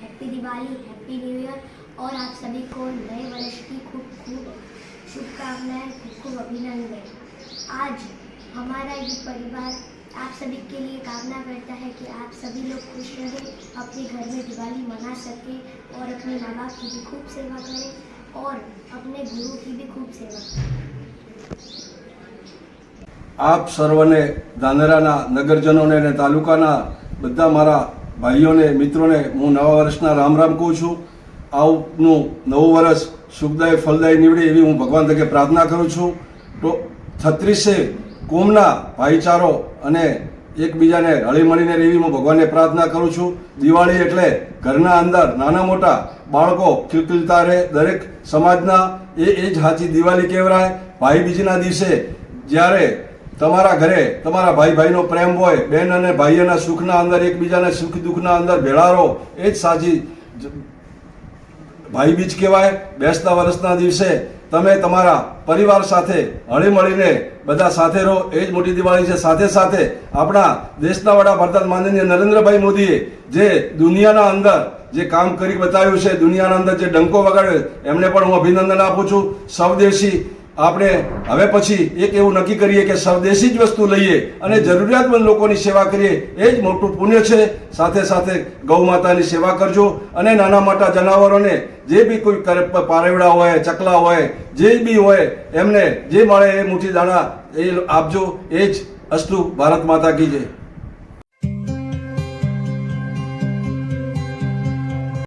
happy Diwali happy new year और आप सभी को नए वर्ष की खूब खूब शुभकामनाएं खूब खूब अभिनंदन आज हमारा ये परिवार आप सभी के लिए कामना करता है कि आप सभी लोग खुश रहें अपने घर में दिवाली मना सकें और अपने माँ बाप की भी खूब सेवा करें और अपने गुरु की भी खूब सेवा करें આપ સર્વને ધાનેરાના નગરજનોને અને તાલુકાના બધા મારા ભાઈઓને, મિત્રોને, હું નવા વર્ષના રામ રામ કહું છું. આવનું નવું વર્ષ સુખદાય ફલદાય નીવડે એવી હું ભગવાન તકે પ્રાર્થના કરું છું. તો છત્રીસે કોમના ભાઈચારો અને એકબીજાને હળીમળીને રહેવી હું ભગવાનને પ્રાર્થના કરું છું. દિવાળી એટલે ઘરના અંદર નાના મોટા બાળકો ખિલખિલતા રહે. દરેક સમાજના એ એ જ સાચી દિવાળી કહેવાય. ભાઈ બીજના દિવસે જ્યારે તમારા ઘરે તમારા ભાઈ ભાઈનો પ્રેમ હોય, બેન અને ભાઈઓના સુખના અંદર, એકબીજાના સુખ દુઃખના અંદર ભેળારો, એ જ સાચી ભાઈ બીજ કહેવાય. બેસતા વર્ષના દિવસે તમે તમારા પરિવાર સાથે હળી મળીને બધા સાથે રહો. એ જ મોટી દિવાળી છે. સાથે સાથે આપણા દેશના વડા પ્રધાન માનનીય નરેન્દ્રભાઈ મોદીએ જે દુનિયાના અંદર જે કામ કરી બતાવ્યું છે, દુનિયાના અંદર જે ડંકો વગાડ્યો, એમને પણ હું અભિનંદન આપું છું. સ્વદેશી આપણે હવે પછી એક એવું નક્કી કરીએ કે સ્વદેશી જ વસ્તુ લઈએ અને જરૂરિયાતમંદ લોકોની સેવા કરીએ, એ જ મોટું પુણ્ય છે. સાથે સાથે ગૌ માતાની સેવા કરજો અને નાના મોટા જનાવરોને જે બી કોઈ પારેવડા હોય, ચકલા હોય, જે બી હોય, એમને જે મળે એ મુઠ્ઠી દાણા એ આપજો. એ જ અસ્તુ ભારત માતા કી જય.